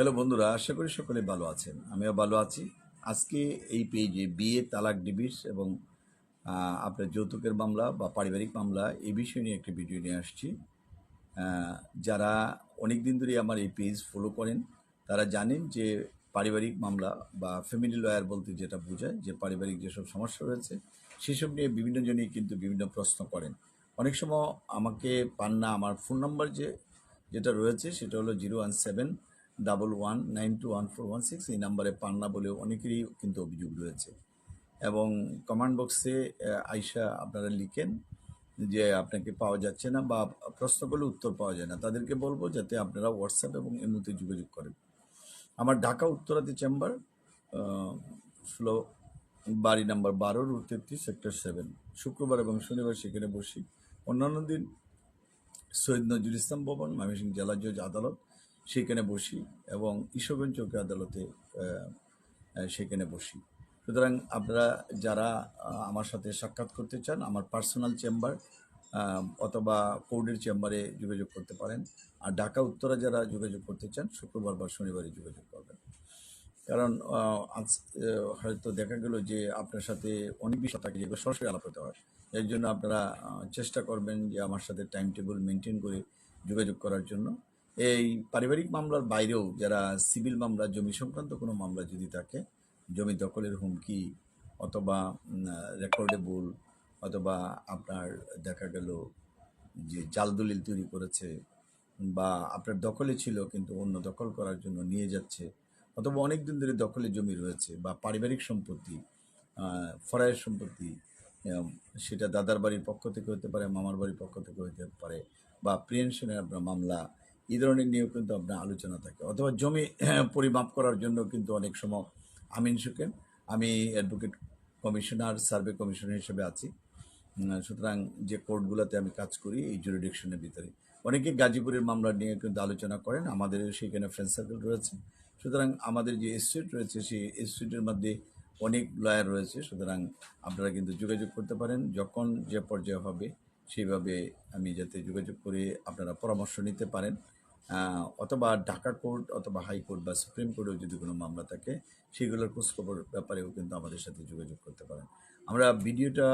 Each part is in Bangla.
হ্যালো বন্ধুরা, আশা করি সকলে ভালো আছেন। আমিও ভালো আছি। আজকে এই পেজে বিয়ে, তালাক ডিভিস এবং আপনার যৌতুকের মামলা বা পারিবারিক মামলা এই বিষয় নিয়ে একটি ভিডিও নিয়ে আসছি। যারা অনেক দিন ধরে আমার এই পেজ ফলো করেন, তারা জানেন যে পারিবারিক মামলা বা ফ্যামিলি লয়ার বলতে যেটা বোঝায়, যে পারিবারিক যেসব সমস্যা রয়েছে, সেসব নিয়ে বিভিন্ন জনই কিন্তু বিভিন্ন প্রশ্ন করেন। অনেক সময় আমাকে পান না আমার ফোন নাম্বার যে, যেটা রয়েছে, সেটা হলো zero one seven double one nine two one four one six এই নাম্বারে পান না বলেও অনেকেরই কিন্তু অভিযোগ রয়েছে। এবং কমান্ড বক্সে আইসা আপনারা লিখেন যে আপনাকে পাওয়া যাচ্ছে না বা প্রশ্ন করলে উত্তর পাওয়া যায় না। তাদেরকে বলব যাতে আপনারা হোয়াটসঅ্যাপ এবং এমনিতে যোগাযোগ করেন। আমার ঢাকা উত্তরাদি চেম্বার ষোলো বাড়ি নাম্বার বারো, রুট তেত্রিশ, সেক্টর সেভেন। শুক্রবার এবং শনিবার সেখানে বসি। অন্যান্য দিন সৈয়দ নজরুল ইসলাম ভবন, ময়মনসিংহ জেলা জজ আদালত সেখানে বসি এবং ঈশ্বরগঞ্জ চৌকি আদালতে সেখানে বসি। সুতরাং আপনারা যারা আমার সাথে সাক্ষাৎ করতে চান, আমার পার্সোনাল চেম্বার অথবা কোর্টের চেম্বারে যোগাযোগ করতে পারেন। আর ঢাকা উত্তরা যারা যোগাযোগ করতে চান, শুক্রবার বা শনিবারে যোগাযোগ করবেন। কারণ আজ হয়তো দেখা গেল যে আপনার সাথে অনেক বিষয় থাকে যেগুলো সরাসরি আলাপ হতে হয়। এর জন্য আপনারা চেষ্টা করবেন যে আমার সাথে টাইম টেবিল মেনটেন করে যোগাযোগ করার জন্য। এই পারিবারিক মামলার বাইরেও যারা সিভিল মামলা, জমি সংক্রান্ত কোনো মামলা যদি থাকে, জমি দখলের হুমকি অথবা রেকর্ডেবল অথবা আপনার দেখা গেল যে জাল দলিল তৈরি করেছে বা আপনার দখলে ছিল কিন্তু অন্য দখল করার জন্য নিয়ে যাচ্ছে অথবা অনেক দিন ধরে দখলে জমি রয়েছে বা পারিবারিক সম্পত্তি ফরায়ের সম্পত্তি সেটা দাদার বাড়ির পক্ষ থেকে হতে পারে, মামার বাড়ির পক্ষ থেকে হতে পারে বা প্রিয়েনশনের আপনার মামলা এই ধরনের নিয়েও কিন্তু আপনার আলোচনা থাকে। অথবা জমি পরিমাপ করার জন্য কিন্তু অনেক সময় আমিন সুকেন আমি অ্যাডভোকেট কমিশনার সার্ভে কমিশনার হিসেবে আছি। সুতরাং যে কোর্টগুলোতে আমি কাজ করি, এই জুরিডিকশনের ভিতরে। অনেকে গাজীপুরের মামলা নিয়ে কিন্তু আলোচনা করেন, আমাদের সেখানে ফ্রেন্ড সার্কেল রয়েছে। সুতরাং আমাদের যে স্ট্রিট রয়েছে, সেই স্ট্রিটের মধ্যে অনেক লয়ার রয়েছে। সুতরাং আপনারা কিন্তু যোগাযোগ করতে পারেন। যখন যে পর্যায়ে হবে, সেইভাবে আমি যাতে যোগাযোগ করে আপনারা পরামর্শ নিতে পারেন। অথবা ঢাকা কোর্ট অথবা হাইকোর্ট বা সুপ্রিম কোর্টেও যদি কোনো মামলা থাকে, সেগুলোর খোঁজখবর ব্যাপারেও কিন্তু আমাদের সাথে যোগাযোগ করতে পারেন। আমরা ভিডিওটা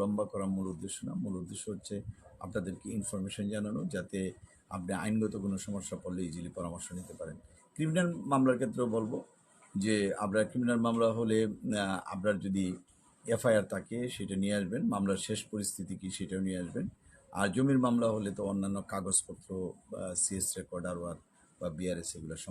লম্বা করার মূল উদ্দেশ্য না। মূল উদ্দেশ্য হচ্ছে আপনাদেরকে ইনফরমেশন জানানো, যাতে আপনি আইনগত কোনো সমস্যা পড়লে ইজিলি পরামর্শ নিতে পারেন। ক্রিমিনাল মামলার ক্ষেত্রেও বলব যে, আপনার ক্রিমিনাল মামলা হলে আপনার যদি এফআইআর থাকে, সেটা নিয়ে আসবেন। মামলার শেষ পরিস্থিতি কি, সেটাও নিয়ে আসবেন। আর জমির মামলা হলে তো অন্যান্য কাগজপত্র সিএস রেকর্ডার বা বিআরএস এগুলো